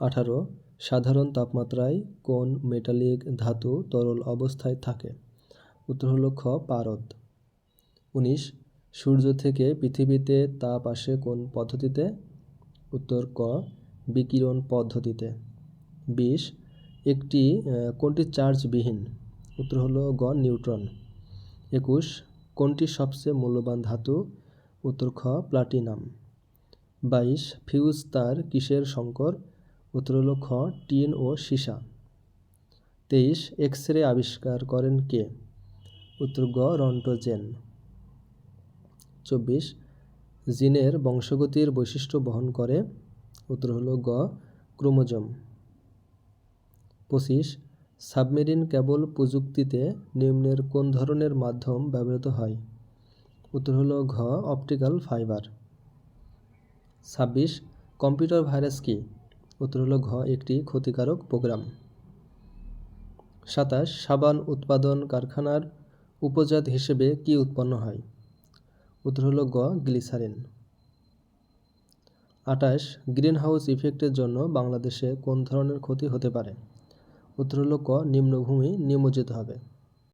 আঠারো, সাধারণ তাপমাত্রায় কোন মেটালিক ধাতু তরল অবস্থায় থাকে? উত্তর হল খ, পারদ। উনিশ, সূর্য থেকে পৃথিবীতে তাপ আসে কোন পদ্ধতিতে? উত্তর ক, বিকিরণ পদ্ধতিতে। বিশ, একটি কোনটি চার্জবিহীন? উত্তর হলো গ, নিউট্রন। একুশ, কোনটি সবচেয়ে মূল্যবান ধাতু? উত্তর খ, প্লাটিনাম। বাইশ, ফিউজ তার কিসের সংকর? উত্তর হলো খ টিন ও সীসা। তেইশ এক্স রে আবিষ্কার করেন কে? উত্তর গ রন্টোজেন চব্বিশ, জিনের বংশগতির বৈশিষ্ট্য বহন করে। উত্তর হলো গ, ক্রোমোজম। পঁচিশ, সাবমেরিন কেবল প্রযুক্তিতে নিম্নের কোন ধরনের মাধ্যম ব্যবহৃত হয়? উত্তর হলো ঘ, অপটিক্যাল ফাইবার। ছাব্বিশ, কম্পিউটার ভাইরাস কি? উত্তর হলো ঘ একটি ক্ষতিকারক প্রোগ্রাম। সাতাশ, সাবান উৎপাদন কারখানার উপজাত হিসেবে কি উৎপন্ন হয়? উত্তর হলো গ, গ্লিসারিন। আটাশ গ্রিনহাউস ইফেক্টের জন্য বাংলাদেশে কোন ধরনের ক্ষতি হতে পারে? উত্তর হলো ক, নিম্নভূমি নিমজ্জিত হবে।